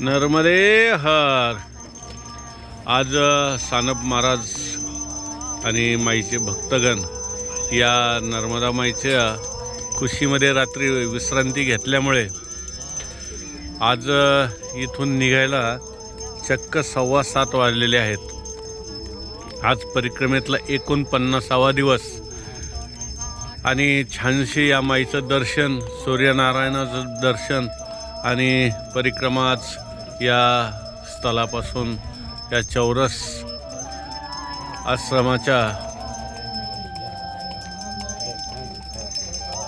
नर्मदे हर. आज सानप महाराज आणि माईचे भक्तगण या नर्मदा माईच्या खुशीमध्ये रात्री विश्रांती घेतल्यामुळे आज इथून निघायला चक्क सव्वा सात वाजलेले आहेत. आज परिक्रमेतला एकोणपन्नासावा दिवस. आणि छानशी या माईचं दर्शन सूर्यनारायणाचं दर्शन आणि परिक्रमाच या स्थलापासून या चौरस आश्रमाच्या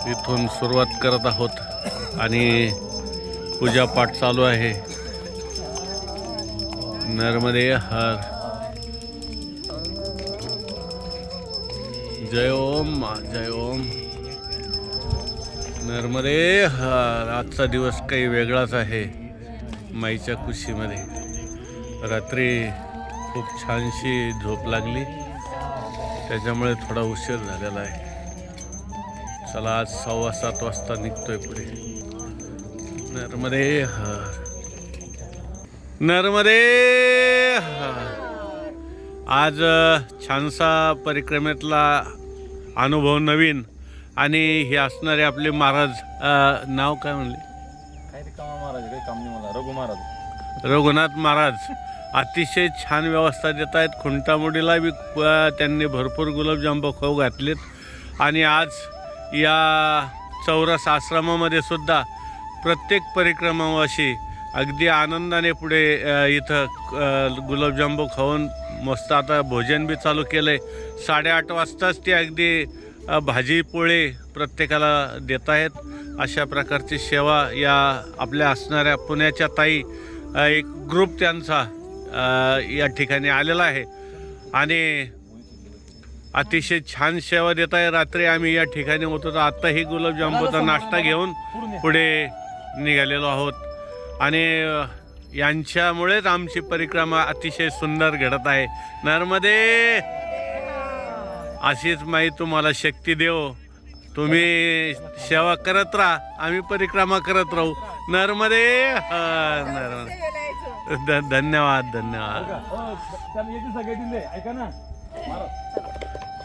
इथून सुरुवात करत आहोत आणि पूजापाठ चालू आहे. नर्मदे हर. जय ओम मा जय ओम. नर्मदे हर. आजचा दिवस काही वेगळाच आहे. माईच्या कुशीमध्ये रात्री खूप छानशी झोप लागली. त्याच्यामुळे थोडा उशीर झालेला आहे. चला आज सव्वा सात वाजता निघतोय पुढे. नर्मदे नर्मदे आज छानसा परिक्रमेतला अनुभव नवीन आणि हे असणारे आपले महाराज नाव काय म्हणले? काय ते कामा महाराज रे काम नाही महाराज. रघुनाथ महाराज अतिशय छान व्यवस्था देत आहेत. खुंटामुडीला बी अ, त्यांनी भरपूर गुलाबजाम खाऊ घातलेत. आणि आज या चौरस आश्रमामध्ये सुद्धा प्रत्येक परिक्रमावाशी अगदी आनंदाने पुढे अ, इथं अ, गुलाबजांबू खाऊन मस्त आता भोजन बी चालू केलं आहे साडेआठ वाजताच ते अगदी अ, भाजी पोळे प्रत्येकाला देत आहेत. अशा प्रकारची सेवा या आपल्या असणाऱ्या पुण्याच्या ताई एक ग्रुप त्यांचा या ठिकाणी आलेला आहे. आणि अतिशय छान सेवा देत आहे. रात्री आम्ही या ठिकाणी होतो. तर आत्ताही गुलाबजामुचा नाश्ता घेऊन पुढे निघालेलो आहोत. आणि यांच्यामुळेच आमची परिक्रमा अतिशय सुंदर घडत आहे. नर्मदे! अशीच माई तुम्हाला शक्ती देव. तुम्ही सेवा करत राहा आम्ही परिक्रमा करत राहू. नर्मदे हर नर्मदे. धन्यवाद धन्यवाद.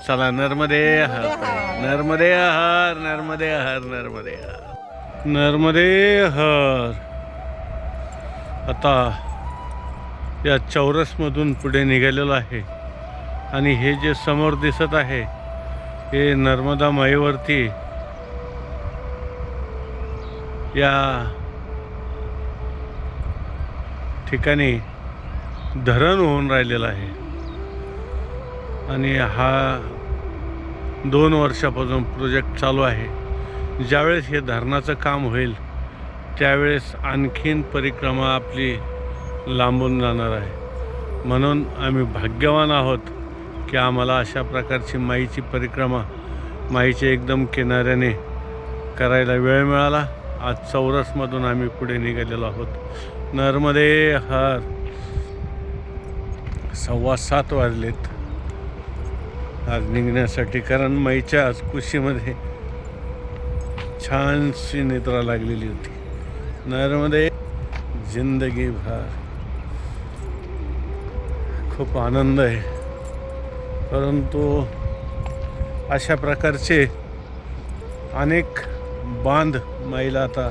चला नर्मदे हर नर्मदे हर नर्मदे हर नर्मदे हर. नर्मदे हर. आता या चौरसमधून पुढे निघालेलो आहे. आणि हे जे समोर दिसत आहे हे नर्मदा माईवरती या ठिकाणी धरण होऊन राहिलेलं आहे. आणि हा दोन वर्षापासून प्रोजेक्ट चालू आहे. ज्यावेळेस हे धरणाचं काम होईल त्यावेळेस आणखीन परिक्रमा आपली लांबून जाणार आहे. म्हणून आम्ही भाग्यवान आहोत. की आम्हाला अशा प्रकारची माईची परिक्रमा माईच्या एकदम किनाऱ्याने करायला वेळ मिळाला. आज चौरसमधून आम्ही पुढे निघालेलो आहोत. नर्मदे हर. सव्वा सात वाजलेत. आज निघण्यासाठी कारण माईच्या आज कुशीमध्ये छानशी निद्रा लागलेली होती. नरमध्ये जिंदगी भर खूप आनंद आहे. परंतु अशा प्रकारचे अनेक बांध माईला आता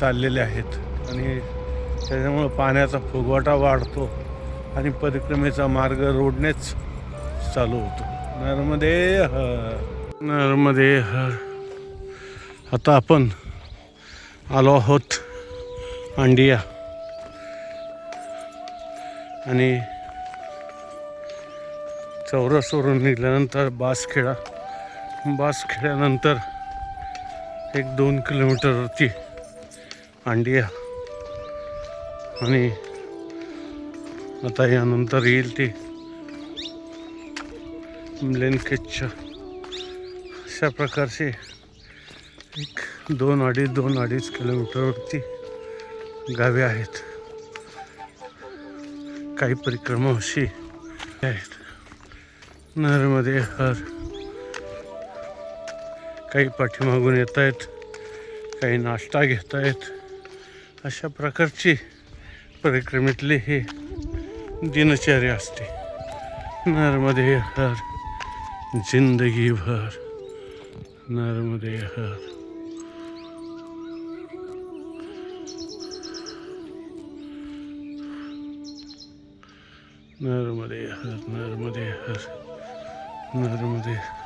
चाललेले आहेत. आणि त्याच्यामुळं पाण्याचा फुगवटा वाढतो आणि परिक्रमेचा मार्ग रोडनेच चालू होतो. नर्मदे नर्मदे आता आपण आलो आहोत अंडिया आणि चौरसवरून निघल्यानंतर बासखेडा. बासखेड्यानंतर एक दोन किलोमीटरवरती अंडिया आणि आता यानंतर येईल ती ब्लँकेटच्या अशा प्रकारचे एक दोन अडीच दोन अडीच किलोमीटरवरती गावे आहेत. काही परिक्रमा अशी आहेत. नर्मदे हर. काही पाठीमागून येत आहेत काही नाश्ता घेत आहेत अशा प्रकारची परिक्रमेतली ही दिनचर्या असते. नर्मदे हर जिंदगी भर. नर्मदे हर. नर्मदे हर नर्मदे हर. नर्मदे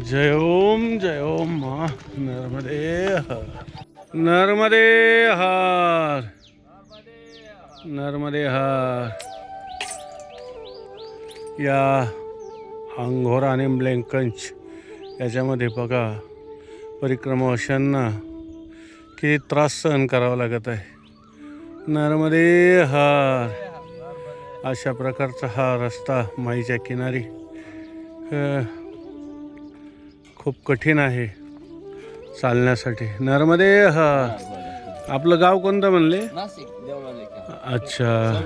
जय ओम जय ओम मा. नर्मदे हर. नर्मदे हार. नर्मदे हार. या अंघोरा आणि ब्लँकंच. याच्यामध्ये बघा परिक्रमा अशांना किती त्रास सहन करावा लागत आहे. नर्मदे हार. अशा प्रकारचा हा रस्ता माईच्या किनारी खूप कठीण आहे चालण्यासाठी. नर्मदे हार. आपलं गाव कोणतं म्हणले? अच्छा.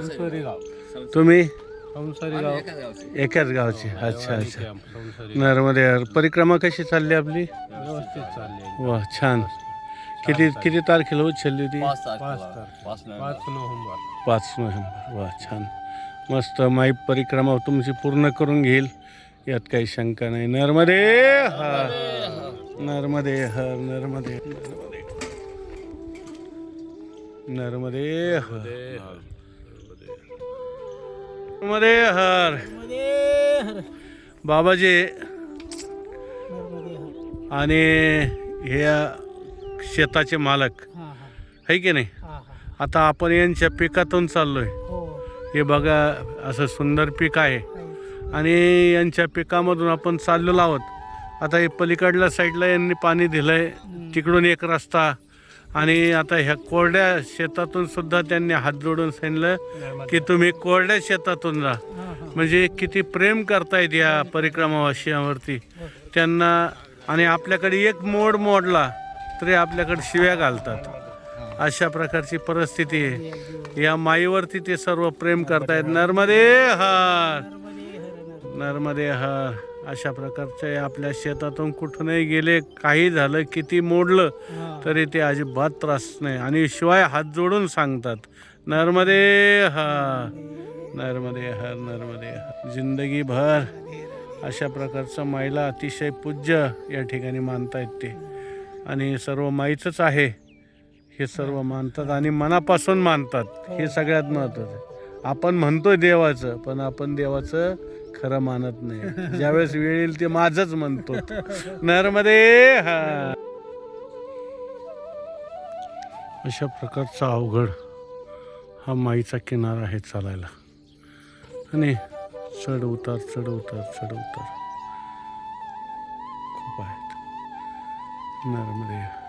तुम्ही? गाव. एकाच गावचे. अच्छा अच्छा. नर्मदे हार. परिक्रमा कशी चालली आपली? व्यवस्थित चालले. वा छान. किती किती तारखेला उचलली होती पाच तारखेला. पाच पाच नोव्हेंबर. पाच नोव्हेंबर. वा छान. मस्त माई परिक्रमा तुमची पूर्ण करून घेईल. यात काही शंका नाही. नर्मदे हर नर्मदे हर नर्मदे. नर्मदे हर नर्मदे हर बाबाजी आणि हे शेताचे मालक. आहे की नाही? आता आपण यांच्या पिकातून चाललोय. हे. बघा असं सुंदर पीक आहे. आणि यांच्या पिकामधून आपण चाललेलो आहोत. आता हे पलीकडल्या साईडला यांनी पाणी दिलंय. तिकडून एक रस्ता. आणि आता ह्या कोरड्या शेतातून सुद्धा त्यांनी हात जोडून सांगितलं की तुम्ही कोरड्या शेतातून जा. म्हणजे किती प्रेम करतायत या परिक्रमावासियांवरती त्यांना आणि आपल्याकडे एक मोड मोडला. तरी आपल्याकडे शिव्या घालतात. अशा प्रकारची परिस्थिती आहे. या माईवरती ते सर्व प्रेम करतायत. नर्मदे हार. नर्मदे हार. अशा प्रकारचे आपल्या शेतातून कुठूनही गेले काही झालं किती मोडलं तरी ते अजिबात त्रास नाही. आणि शिवाय हात जोडून सांगतात नर्मदे हार. नर्मदे हर नर्मदे हर. जिंदगी भर अशा प्रकारचं माईला अतिशय पूज्य या ठिकाणी मानतायत ते. आणि सर्व माईचंच आहे. हे सर्व मानतात आणि मनापासून मानतात. हे सगळ्यात महत्त्वाचं आपण म्हणतोय देवाचं पण आपण देवाचं खरं मानत नाही. ज्यावेळेस वेळ येईल ते माझंच म्हणतो. नर्मदे हा. अशा प्रकारचा अवघड हा माईचा किनारा आहे चालायला. आणि चढ उतार चढ उतार चढ उतार. नर्मदे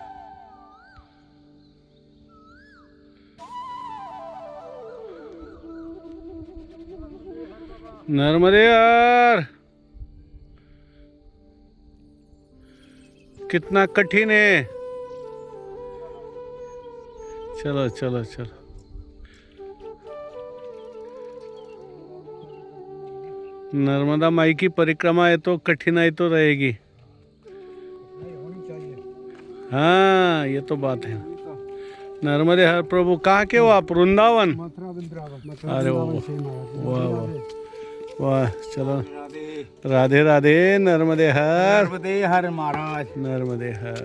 नर्मदे यार. कितना कठिन है. चलो चलो चलो. नर्मदा माई की परिक्रमा है तो कठिनाई तो रहेगी. हाँ ये तो बात है। नर्मदे हर प्रभु कहाँ के हो आप वृंदावन। अरे वाह वाह वाह वाह। चलो। राधे राधे नर्मदे हर। नर्मदे हर महाराज। नर्मदे हर।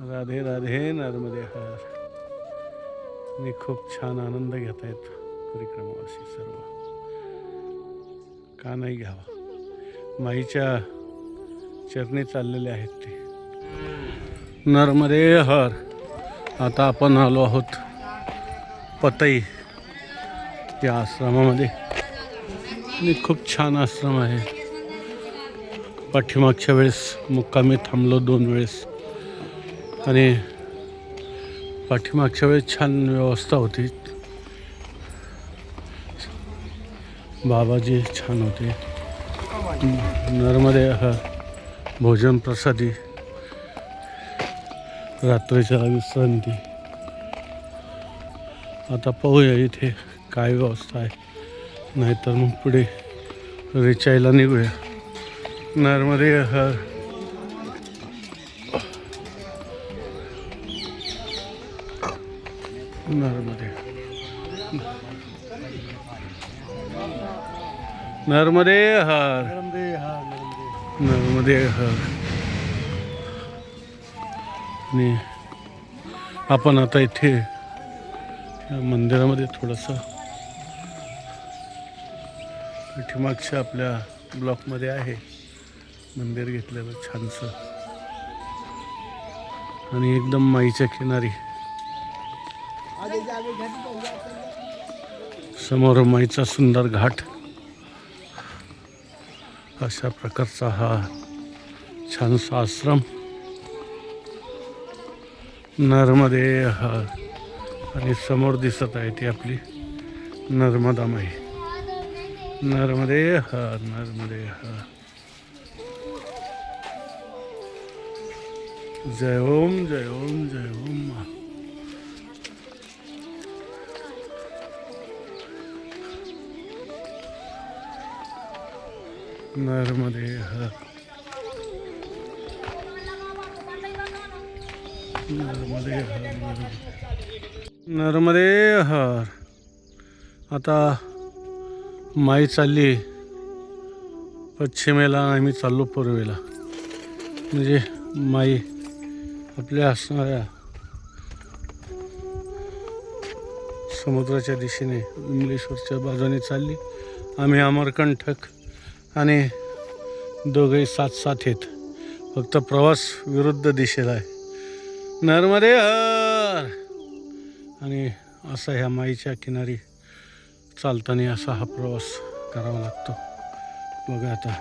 राधे राधे नर्मदे हर। मी खूप छान आनंद घेत आहेत परिक्रमावासी सर्व। का नाही घ्यावा? माईच्या चरणी चाललेले आहेत ते। नर्मदे हर. आता आपण आलो आहोत पतई. या आश्रमामध्ये. आणि खूप छान आश्रम आहे. पाठीमागच्या वेळेस मुक्कामी थांबलो दोन वेळेस. आणि पाठीमागच्या वेळेस छान व्यवस्था होती. बाबाजी छान होते. नर्मदे हर. भोजन प्रसादी. रात्रीच्या विश्रांती आता पाहूया इथे काय व्यवस्था आहे. नाहीतर मग पुढे रिचायला निघूया. नर्मदे हर नर्मदे. नर्मदे हर नर्मदे हर आणि आपण आता इथे या मंदिरामध्ये थोडंसं पाठीमागच्या आपल्या ब्लॉकमध्ये आहे. मंदिर घेतलेलं छानसं. आणि एकदम माईच्या किनारी. समोर माईचा सुंदर घाट. अशा प्रकारचा हा छानसा आश्रम. नर्मदे आणि समोर दिसत आहे ती आपली नर्मदा माई नर्मदे हर नर्मदे जय ओम जय ओम जय ओम. नर्मदे हर नर्मदे हर. नर्मदे हर आता माई चालली पश्चिमेला आम्ही चाललो पूर्वेला. म्हणजे माई आपल्या असणाऱ्या समुद्राच्या दिशेने विमलेश्वरच्या बाजूने चालली. आम्ही अमरकंठक आणि दोघेही साथ साथ आहेत फक्त प्रवास विरुद्ध दिशेला आहे. नर्मदे हर! आणि असा ह्या माईच्या किनारी चालताना असा हा प्रवास करावा लागतो. बघा आता.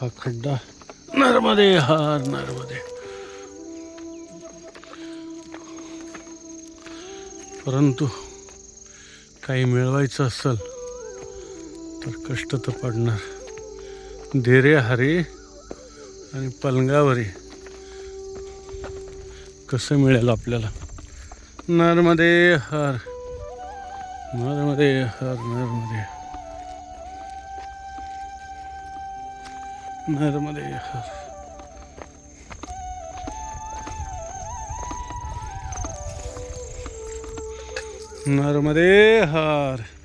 हा खड्डा. नर्मदे हर नर्मदे. परंतु काही मिळवायचं असेल तर कष्ट तर पडणार. धैर्य हरे आणि पलंगावरी. कसं मिळेल आपल्याला? नर्मदे हर नर्मदे हर नर्मदे नर्मदे हर. नर्मदे हर.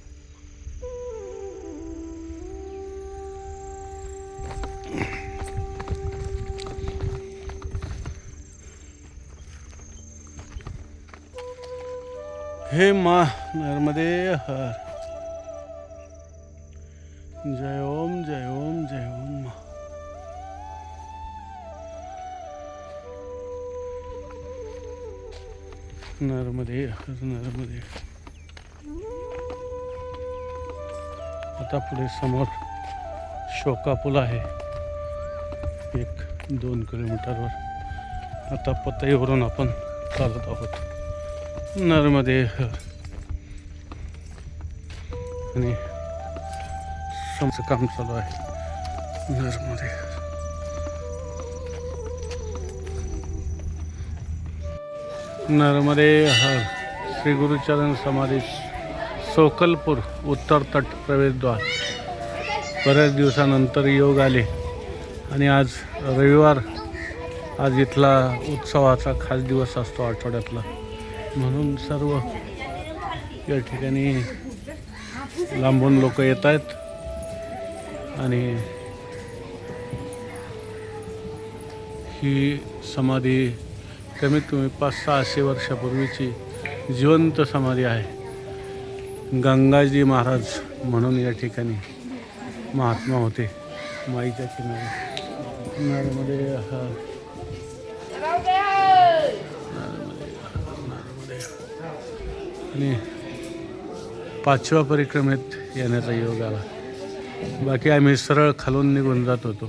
हे मा नर्मदे हर. जय ओम जय ओम जय ओम नर्मदे हर नर्मदे. आता पुढे समोर शोका पूल आहे. एक दोन किलोमीटरवर. आता पतईवरून आपण चालत आहोत. नर्मदे आणि समचं काम चालू आहे नर्मदे नर्मदे हर श्री गुरुचरण समाधी सोकलपूर उत्तर तट प्रवेशद्वार. बऱ्याच दिवसानंतर योग आले. आणि आज रविवार. आज इथला उत्सवाचा खास दिवस असतो आठवड्यातला. म्हणून सर्व या ठिकाणी लांबून लोक येत आहेत. आणि ही समाधी कमीत कमी पाच सहाशे वर्षापूर्वीची जिवंत समाधी आहे. गंगाजी महाराज म्हणून या ठिकाणी महात्मा होते. माईच्या किनारी नर्मदे हा आणि पाचव्या परिक्रमेत येण्याचा योग आला. बाकी आम्ही सरळ खालून निघून जात होतो.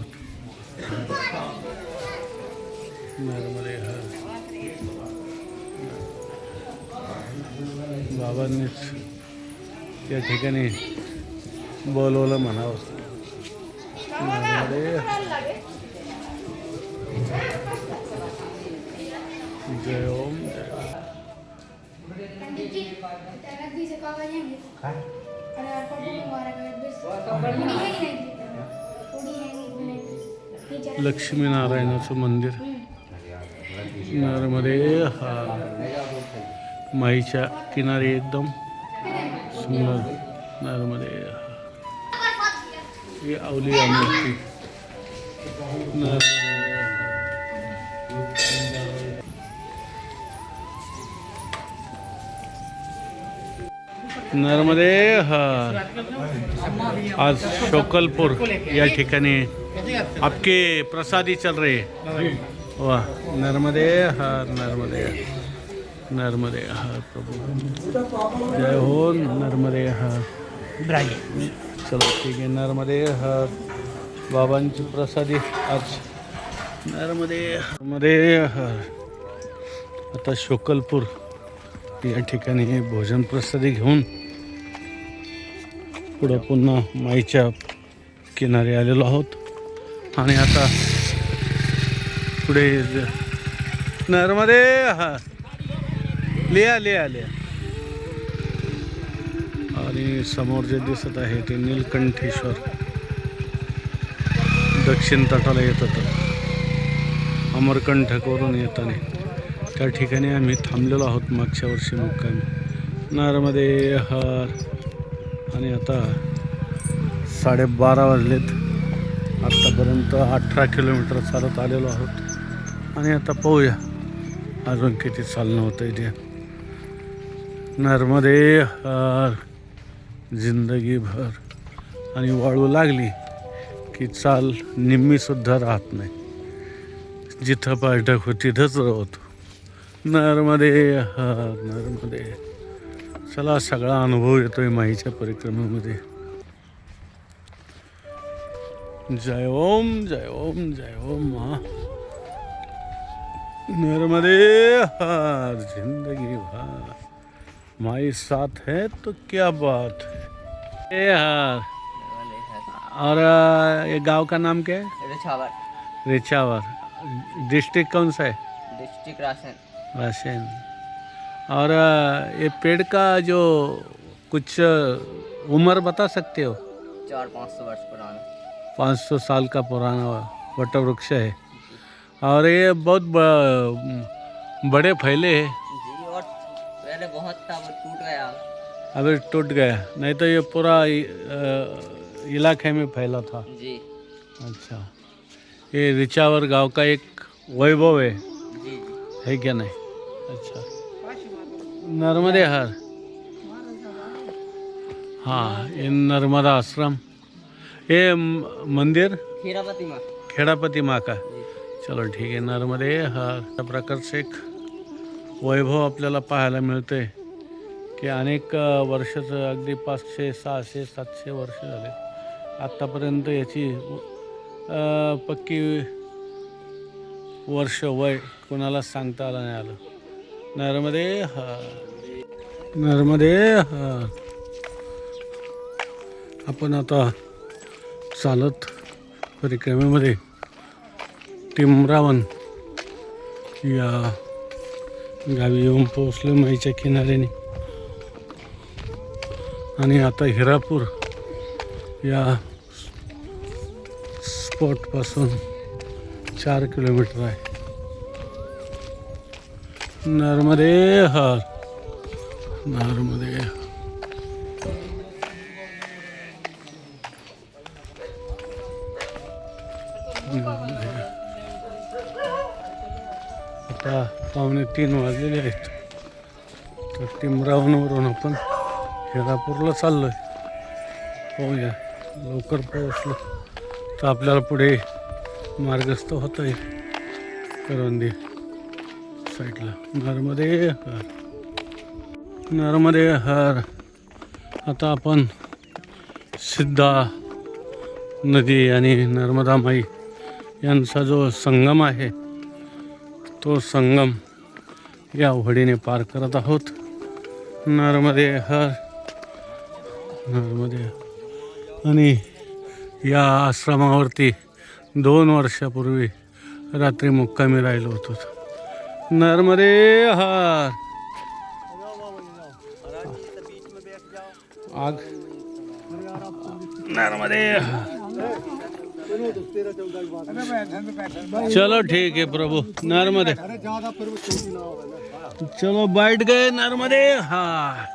बाबांनीच या ठिकाणी बोलवलं म्हणावं. जय ओम. जय लक्ष्मीनारायणाचं मंदिर. नर्मदे हा माईच्या किनारी एकदम सुंदर नर्मदे हा. ही अवली आहे मूर्ती. नर्मदे नर्मदे हर आज शोकलपूर या ठिकाणी आपके प्रसादी चल रहे. हैं वाह नर्मदे हर नर्मदे. नर्मदे हर प्रभु. जय हो नर्मदे हर चलो ठीक आहे. नर्मदे हर बाबांची प्रसादी आज. नर्मदे नर्मदे हर आता शोकलपूर या ठिकाणी भोजन प्रसादी घेऊन पुढं पुन्हा माईच्या किनारी आलेलो आहोत. आणि आता पुढे नर्मदे हा. लिया लिया लिया. आणि समोर जे दिसत आहे ते नीलकंठेश्वर. दक्षिण तटाला येत होतं. अमरकंठकवरून येताना. त्या ठिकाणी आम्ही थांबलेलो आहोत मागच्या वर्षी मुक्कामी. नर्मदे हर. आणि आता साडेबारा वाजलेत. आत्तापर्यंत अठरा किलोमीटर चालत आलेलो आहोत. आणि आता पाहूया अजून किती चालणं होतं इथे नर्मदे हर जिंदगीभर. आणि वाळू लागली की चाल निम्मीसुद्धा राहत नाही. जिथं पाठक हो तिथंच राहतो. नर्मदे हर नर्मदे चला सगळा अनुभव येतोय माईच्या परिक्रमेमध्ये. जय ओम जय ओम जय ओम मा नर्मदे हर जिंदगी भर. माई साथ है तो क्या बात है? ए हर। और ये गांव का नाम क्या है? रिछावर। रेचावर डिस्ट्रिक्ट कौन सा है? District ration. राशन। और ये पेड़ का जो कुछ उम्र बता सकते हो? चार पाँच सौ वर्ष पुराना। पाँच सौ साल का पुराना वट वृक्ष है। और ये बहुत बड़े फैले है। जी और पहले बहुत था वो टूट गया। अभी टूट गया। नहीं तो ये पूरा इलाके में फैला था। जी। अच्छा। ये रिचावर गाँव का एक वैभव है। है क्या नहीं? अच्छा। नर्मदे हर। हाँ ये नर्मदा आश्रम। ये म- मंदिर? खीरापति माँ। खेड़ापति माँ का। चलो ठीक आहे नर्मदे हर। अशा प्रकारचं एक वैभव आपल्याला पाहायला मिळते की अनेक वर्षाचं अगदी पाचशे सहाशे सातशे वर्ष झाले. आत्तापर्यंत याची पक्की वर्ष वय कोणाला सांगता आलं नाही आलं. नर्मदे हर नर्मदे हर आपण आता चालत परिक्रमेमध्ये टिमरावन या गावी येऊन पोहोचलो माईच्या किनाऱ्याने. आणि आता हिरापूर या स्पॉटपासून चार किलोमीटर आहे. नर्मदे हर नर्मदे हर. आता पावणे तीन वाजलेले आहेत. तर टिमरावनवरून आपण हेरापूरला चाललो आहे पाहूया लवकर पोहोचलो तर आपल्याला पुढे मार्गस्थ होता येईल करवंदी साईडला. नर्मदे हर नर्मदे हर आता आपण सिद्धा नदी आणि नर्मदा माई यांचा जो संगम आहे तो संगम या होडीने पार करत आहोत. नर्मदे हर नर्मदे. आणि या आश्रमावरती दोन वर्षापूर्वी रात्री मुक्कामी राहिलो होतो. नर्मदे हर। आग। नर्मदे चलो ठीक है प्रभु नर्मदे। चलो बैठ गए नर्मदे हार।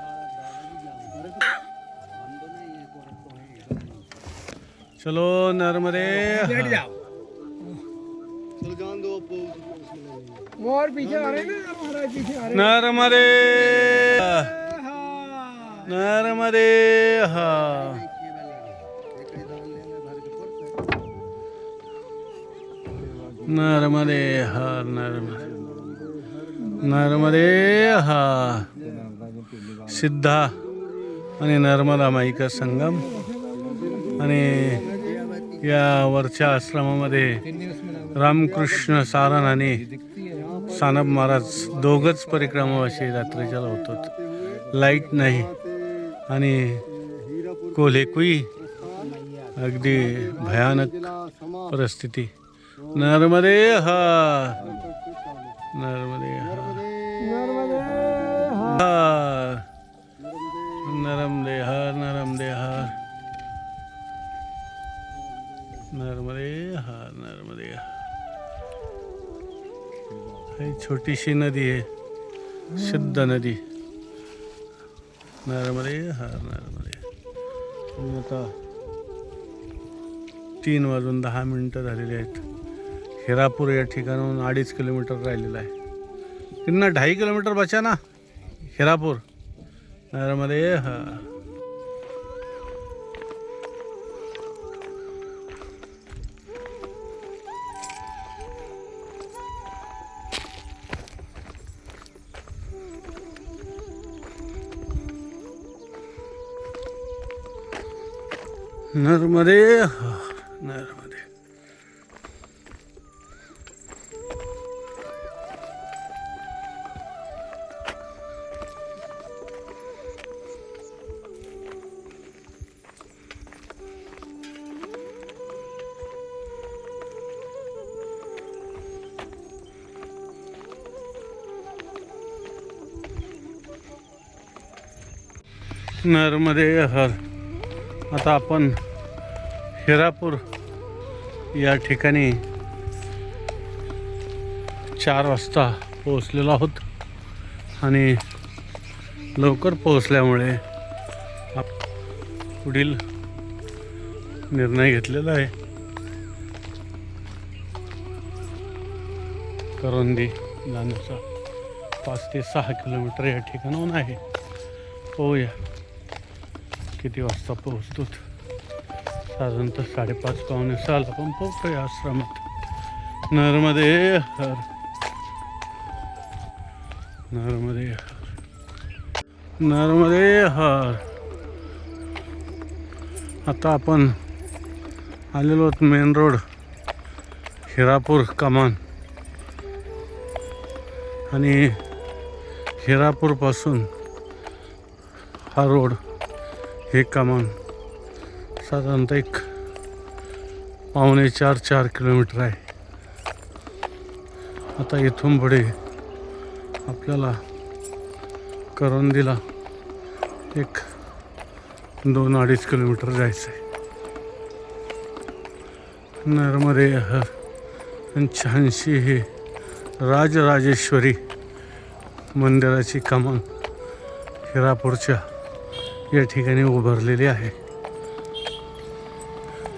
चलो नर्मदे हाँ। और पीछे आ रहे हैं ना महाराज पीछे आ रहे नर्मदे नर्मदे हाँ। नर्मदे हा। नर्मदे नर्मदे हा सिद्धा। आणि नर्मदा माईका संगम। आणि या वरच्या आश्रमामध्ये रामकृष्ण सारण आणि सानप महाराज दोघच परिक्रमावाशी रात्रीच्या होतात. लाइट नाही आणि कोल्हेकुई अगदी भयानक परिस्थिती. नर्मदे हा. नर्मदे हा. हा. नरमदे हर नरमदे नर्मदे हा नर्मदे. ही छोटीशी नदी आहे शुद्ध नदी. नर्मदे हा नर्मदे. आता तीन वाजून दहा मिनटं झालेली आहेत. हिरापूर या ठिकाणाहून अडीच किलोमीटर राहिलेलं आहे. कितना ढाई किलोमीटर बचा ना. हिरापूर. नर्मदे हा. नर्मदे नर्मदे. नर्मदे हर. आता आपण हिरापूर या ठिकाणी चार वाजता पोहोचलेलो आहोत. आणि लवकर पोहोचल्यामुळे आप- पुढील निर्णय घेतलेला आहे. करोंदी जाण्याचा पाच ते सहा किलोमीटर या ठिकाणाहून आहे. होऊया किती वाजता पोहोचतो साधारणतः साडेपाच पावणे सहाला आपण पोहोचतोय आश्रमात. नर्मदे हर. नर्मदे हर. नर्मदे हर. आता आपण आलेलो आहोत मेन रोड हिरापूर कमान. आणि हिरापूरपासून हा रोड हे कमान. साधारणतः एक पावणे चार चार किलोमीटर आहे. आता इथून पुढे आपल्याला करंदीला एक दोन अडीच किलोमीटर जायचं आहे नर्मदे हर हे छानशी राजराजेश्वरी मंदिराची कमान हिरापूरच्या या ठिकाणी उभारलेली आहे.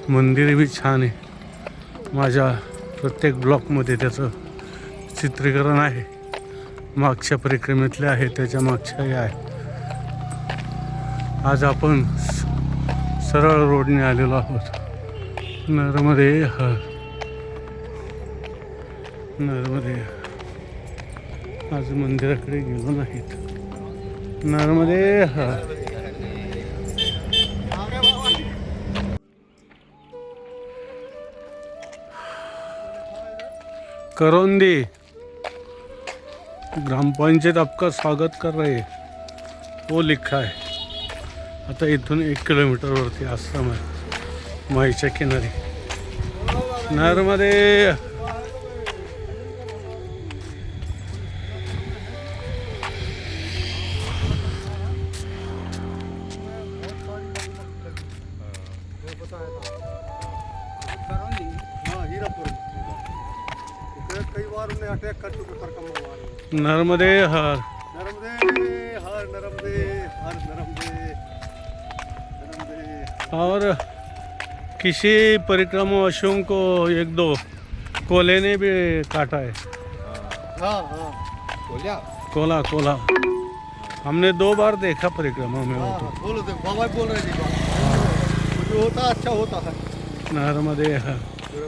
मंदिर बी छान आहे. माझ्या प्रत्येक ब्लॉकमध्ये त्याचं चित्रीकरण आहे. मागच्या परिक्रमेतले आहे त्याच्या मागच्याही आहे. आज आपण स- सरळ रोडने आलेलो आहोत. नर्मदे ह नर्मदे आज मंदिराकडे गेलो नाहीत. नर्मदे ह करौंदी. ग्रामपंचायत आपका स्वागत कर रहे हैं। वो लिखा है। आता इथून एक किलोमीटरवरती आश्रम आहे माईच्या किनारी नर्मदे। नर्मदे हर। नर्मदे हर नर्मदे हर नर्मदे नर्मदे। और किसी परिक्रमावासियों को एक दो कोले ने भी काटा है। हाँ हाँ। बोलिया कोला कोला। हमने दो बार देखा परिक्रमा में वो हाँ तो। हाँ, बोलो देखो बाबा बोल रहे बात होता अच्छा होता है नर्मदे हर।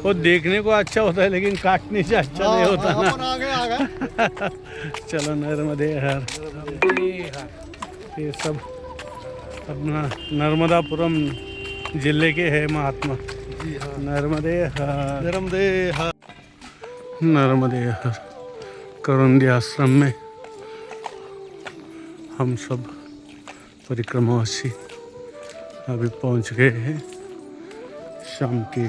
वो देखने को अच्छा होता है लेकिन काटने से अच्छा नहीं हाँ, होता हाँ, ना। आ गए आ गए। चलो नर्मदे हर। ये सब अपना नर्मदापुरम ज़िले के है महात्मा। नर्मदे हर। नर्मदे हर। नर्मदे हर। करंदी आश्रम में हम सब परिक्रमावासी अभी पहुँच गए हैं। शाम के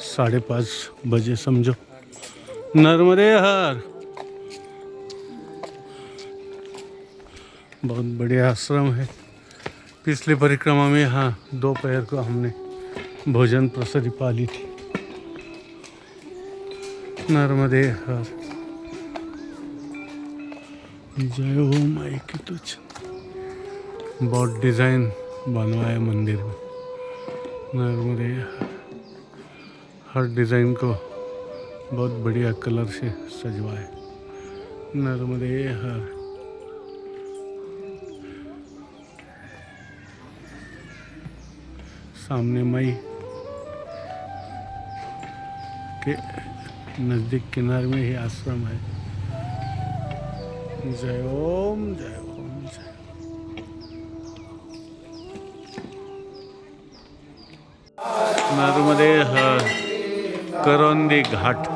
साढ़े पाँच बजे समझो। नर्मदे हर। बहुत बढ़िया आश्रम है। पिछली परिक्रमा में यहाँ दोपहर को हमने भोजन प्रसादी पाली थी। नर्मदे हर। जय हो माई की तुझ बहुत डिज़ाइन बनवाया मंदिर में। नर्मदे हर। हर डिज़ाइन को बहुत बढ़िया कलर से सजवाए। नर्मदे हर। सामने मई के नज़दीक किनारे में ही आश्रम है। जय ओम जय ओम जय। नर्मदे करोंदी घाट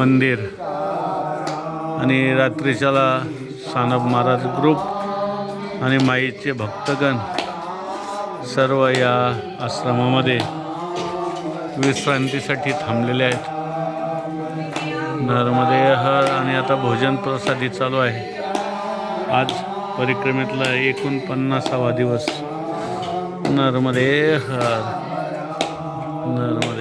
मंदिर। आणि रात्रीच्याला सानप महाराज ग्रुप आणि माईचे भक्तगण सर्व या आश्रमामध्ये विश्रांतीसाठी थांबलेले आहेत. नर्मदे हर आणि आता भोजन प्रसादी चालू आहे. आज परिक्रमेतला एकोणपन्नासावा दिवस. नर्मदे हर नर्मदे